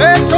It's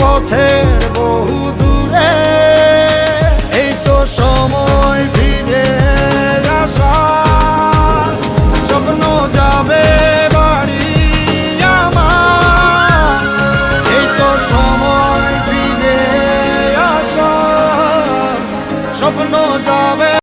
পথের বহু দূরে, এই তো সময় ফিরে আসা স্বপ্ন যাবে বাড়ি আমার। এই তো সময় ফিরে আসা স্বপ্ন